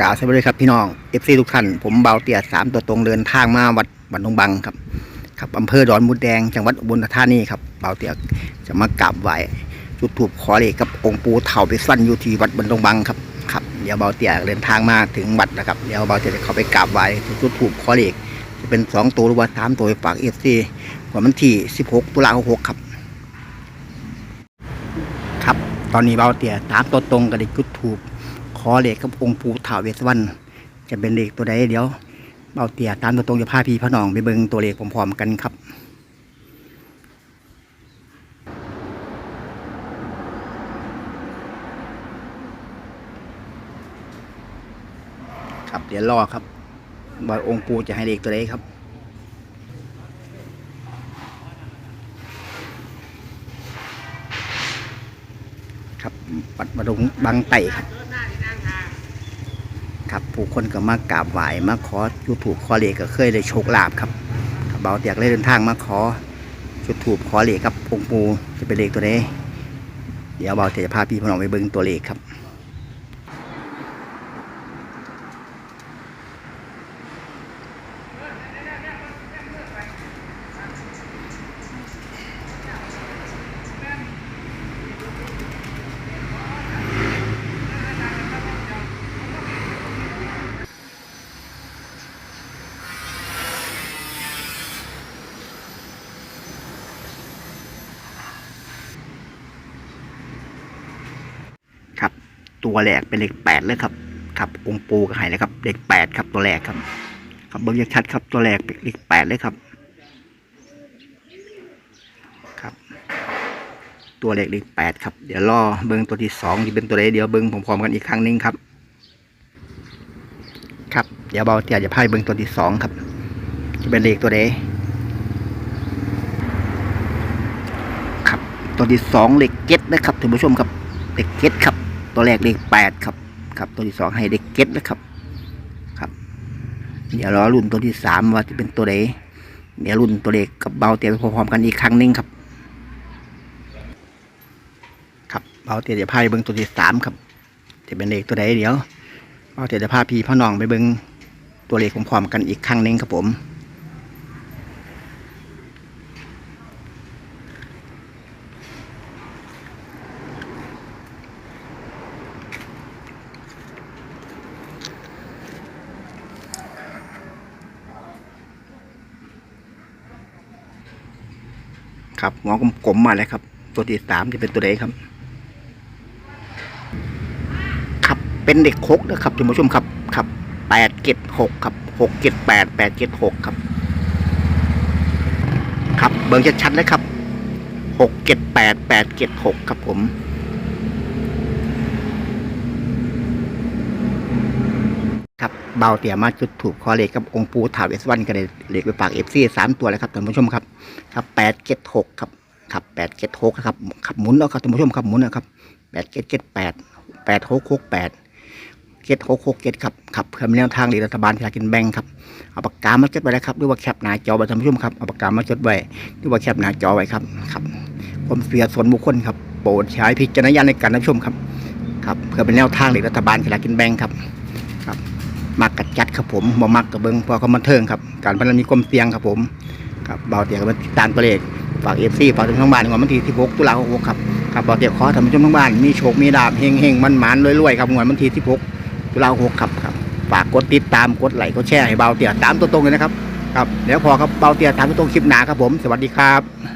กล่าวสวัสดีครับพี่น้องเอฟซีทุกท่าน ผมเบาเตียสามตัวตรงเดินทางมาวัดบันทงบังครับครับอำเภอดอนมุดแดงจังหวัดอุบลราชธานีครับเบาเตียจะมากราบไหว้จุดถูกขอเลขกับองค์ปู่เถ่าไปสั้นอยู่ที่วัดบันทงบังครับครับเดี๋ยวเบาเตียเดินทางมาถึงวัดนะครับเดี๋ยวเบาเตียจะเข้าไปกราบไหว้จุดถูกขอเลขจะเป็นสองตัวหรือว่าสามตัวไปฝากเอฟซีวันวันที่สิบหกตุลาคมหกครับครับ ตอนนี้เบาเตียตามตัวตรงกับเด็กจุดถูก ขอเลขกับองค์ปู่ท้าวเวสสวรรณจะเป็นเลขตัวใดเดี๋ยวเบาเตียตามตัวตรงจะพาพี่พระน้องไปเบิ่งตัวเลขพร้อมๆกันครับครับเดี๋ยวรอครับว่าองค์ปู่จะให้เลขตัวใดครับ ครับปัดมาดงบางไต่ครับ ครับผู้คนก็มากราบไหว้มาขอจุดถูกขอเลขก็เคยได้โชคลาภครับเบาเตียกเลยเดินทางมาขอจุดถูกขอเลขครับองค์ปูจะเป็นเลขตัวนี้เดี๋ยวเบาเตียจะพาพี่พี่น้องไปเบิ้งตัวเลขครับครับ ตัวแรกเป็นเลขแปดเลยครับครับองค์ปูก็ให้เลยครับเลขแปดครับตัวแรกครับ ครับเบิ่งชัดครับตัวแรกเป็นเลขแปดเลยครับ ครับ ตัวเลขเลขแปดครับเดี๋ยวรอเบิ่งตัวที่สองที่เป็นตัวใดเดี๋ยวเบิ่งพร้อมๆกันอีกครั้งหนึงครับ ครับเดี๋ยวเบาเตียจะพายเบิ่งตัวที่สองครับจะเป็นเลขตัวใดครับตัวที่สองเลขเจ็ดนะครับท่านผู้ชมครับเลขเจ็ดครับ ตัวแรกเลขแปดครับครับ ตัวที่สองให้เลขเจ็ดนะครับ ครับ เดี๋ยวรอรุ่นตัวที่สามว่าจะเป็นตัวใดเดี๋ยวรุ่นตัวเลขกับเบาเตียไปพร้อมๆกันอีกครั้งหนึงครับ ครับเบาเตียจะพาไปเบิ้งตัวที่สามครับ จะเป็นเลขตัวใดเดี๋ยวเบาเตียจะพาพี่พ่อน้องไปเบิ้งตัวเลขพร้อมๆกันอีกครั้งหนึงครับผม ครับหัวกลมๆมาเลยครับ ตัวที่สามจะเป็นตัวใดครับ ครับเป็นเด็กคกนะครับท่านผู้ชมครับครับแปดเจ็ดหกครับหกเจ็ดแปดแปดเจ็ดหกครับ ครับเบิ่งชัดๆเลยครับหกเจ็ดแปดแปดเจ็ดหกครับผม ครับ เบาเตี่ยมาจุดถูกคอเลขกับองค์ปูถาวเวสวรรณกันเลยเลขไปฝากเอฟซีสามตัวแล้วครับท่านผู้ชมครับครับแปดเจ็ดหกครับครับแปดเจ็ดหกครับขับหมุนเอาครับท่านผู้ชมครับหมุนนะครับแปดเจ็ดเจ็ดแปดแปดหกหกแปดเจ็ดหกหกเจ็ดครับครับเพื่อเป็นแนวทางหรือรัฐบาลที่กินแบงครับเอาปากกามาจดไว้เลยครับหรือว่าแคปหน้าจอไว้ท่านผู้ชมครับเอาปากกามาจดไว้หรือว่าแคปหน้าจอไว้ครับครับผมเสียส่วนบุคคลครับโปรดใช้พิจารณญาณในการรับชมครับครับเพื่อเป็นแนวทางหรือรัฐบาลที่กินแบงครับครับ มักกัดจัดครับผมบ่มักกับเบิ้งพอเขามาเทิงครับ การพนันมีความเสี่ยงครับผมครับเบาเตียกับติดตามตัวเลขฝากเอฟซีฝากถึงทั้งบ้านงวดวันที่16ตุลาคมครับครับเบาเตียขอทำให้ชมทั้งบ้านมีโชคมีลาภเฮงเฮงมันหมานรวยๆครับงวดวันที่16ตุลาคมครับครับฝากกดติดตามกดไลค์กดแชร์ให้เบาเตียตามตัวตรงเลยนะครับครับเดี๋ยวพอครับเบาเตียตามตัวตรงคลิปหนาครับผม สวัสดีครับ